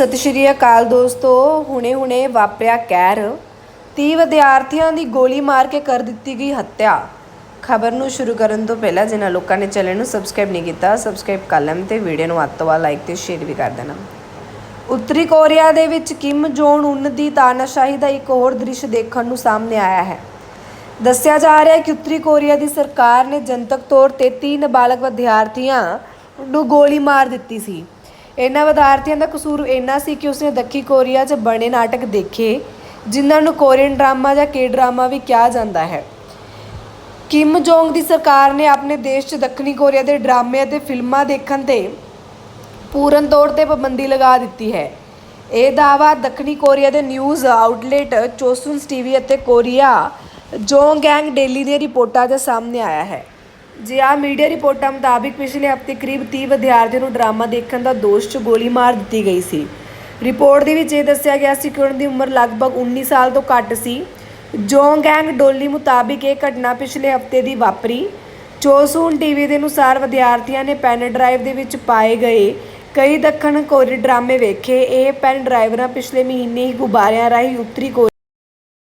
ਸਤਿ ਸ਼੍ਰੀ ਅਕਾਲ ਦੋਸਤੋ ਹੁਣੇ-ਹੁਣੇ ਵਾਪਰਿਆ ਕਹਿਰ 30 ਵਿਦਿਆਰਥੀਆਂ ਦੀ ਗੋਲੀ ਮਾਰ ਕੇ ਕਰ ਦਿੱਤੀ ਗਈ ਹੱਤਿਆ। ਖਬਰ ਨੂੰ ਸ਼ੁਰੂ ਕਰਨ ਤੋਂ ਪਹਿਲਾਂ ਜਿਨ੍ਹਾਂ ਲੋਕਾਂ ਨੇ ਚੈਨਲ ਨੂੰ ਸਬਸਕ੍ਰਾਈਬ ਨਹੀਂ ਕੀਤਾ, ਸਬਸਕ੍ਰਾਈਬ ਕਰ ਲੈਣ ਤੇ ਵੀਡੀਓ ਨੂੰ ਵੱਧ ਤੋਂ ਵੱਧ ਲਾਈਕ ਤੇ ਸ਼ੇਅਰ ਵੀ ਕਰ ਦੇਣਾ। ਉੱਤਰੀ ਕੋਰੀਆ ਦੇ ਵਿੱਚ ਕਿਮ ਜੋਨ ਉਨ ਦੀ ਤਾਨਾਸ਼ਾਹੀ ਦਾ ਇੱਕ ਹੋਰ ਦ੍ਰਿਸ਼ ਦੇਖਣ ਨੂੰ ਸਾਹਮਣੇ ਆਇਆ ਹੈ। ਦੱਸਿਆ ਜਾ ਰਿਹਾ ਹੈ ਕਿ ਉੱਤਰੀ ਕੋਰੀਆ ਦੀ ਸਰਕਾਰ ਨੇ ਜਨਤਕ ਤੌਰ ਤੇ 3 ਨਾਬਾਲਗ ਵਿਦਿਆਰਥੀਆਂ ਨੂੰ ਗੋਲੀ ਮਾਰ ਦਿੱਤੀ ਸੀ। ਇਹਨਾਂ ਵਿਦਿਆਰਥੀਆਂ ਦਾ ਕਸੂਰ ਇੰਨਾ ਸੀ ਕਿ ਉਸਨੇ ਦੱਖੀ ਕੋਰੀਆ 'ਚ ਬਣੇ ਨਾਟਕ ਦੇਖੇ, ਜਿਨ੍ਹਾਂ ਨੂੰ ਕੋਰੀਅਨ ਡਰਾਮਾ ਜਾਂ ਕੇ ਡਰਾਮਾ ਵੀ ਕਿਹਾ ਜਾਂਦਾ ਹੈ। ਕਿਮ ਜੋਂਗ ਦੀ ਸਰਕਾਰ ਨੇ ਆਪਣੇ ਦੇਸ਼ 'ਚ ਦੱਖਣੀ ਕੋਰੀਆ ਦੇ ਡਰਾਮੇ ਅਤੇ ਫਿਲਮਾਂ ਦੇਖਣ ਤੇ ਪੂਰਨ ਤੌਰ ਤੇ ਪਾਬੰਦੀ ਲਗਾ ਦਿੱਤੀ ਹੈ। ਇਹ ਦਾਅਵਾ ਦੱਖਣੀ ਕੋਰੀਆ ਦੇ ਨਿਊਜ਼ ਆਊਟਲੈਟ ਚੋਸੁਨਸ ਟੀਵੀ ਅਤੇ ਕੋਰੀਆ ਜੋਂਗੈਂਗ ਡੇਲੀ ਦੀਆਂ ਰਿਪੋਰਟਾਂ ਦੇ ਸਾਹਮਣੇ ਆਇਆ ਹੈ। ਜੇ ਆ ਮੀਡੀਆ ਰਿਪੋਰਟਾਂ ਮੁਤਾਬਿਕ ਪਿਛਲੇ ਹਫ਼ਤੇ ਕਰੀਬ 30 ਵਿਦਿਆਰਥੀਆਂ ਨੂੰ ਡਰਾਮਾ ਦੇਖਣ ਦਾ ਦੋਸ਼ 'ਚ ਗੋਲੀ ਮਾਰ ਦਿੱਤੀ ਗਈ ਸੀ। ਰਿਪੋਰਟ ਦੇ ਵਿੱਚ ਇਹ ਦੱਸਿਆ ਗਿਆ ਸੀ ਕਿ ਉਹਨਾਂ ਦੀ ਉਮਰ ਲਗਭਗ 19 ਸਾਲ ਤੋਂ ਘੱਟ ਸੀ। ਜੋਂਗੈਂਗ ਡੋਲੀ ਮੁਤਾਬਿਕ ਇਹ ਘਟਨਾ ਪਿਛਲੇ ਹਫ਼ਤੇ ਦੀ ਵਾਪਰੀ। ਚੋਸੂਨ ਟੀਵੀ ਦੇ ਅਨੁਸਾਰ ਵਿਦਿਆਰਥੀਆਂ ਨੇ ਪੈਨ ਡਰਾਈਵ ਦੇ ਵਿੱਚ ਪਾਏ ਗਏ ਕਈ ਦੱਖਣ ਕੋਰੀ ਡਰਾਮੇ ਵੇਖੇ। ਇਹ ਪੈਨ ਡਰਾਈਵਰਾਂ ਪਿਛਲੇ ਮਹੀਨੇ ਹੀ ਗੁਬਾਰਿਆਂ ਰਾਹੀਂ ਉੱਤਰੀ ਕੋਰੀਆ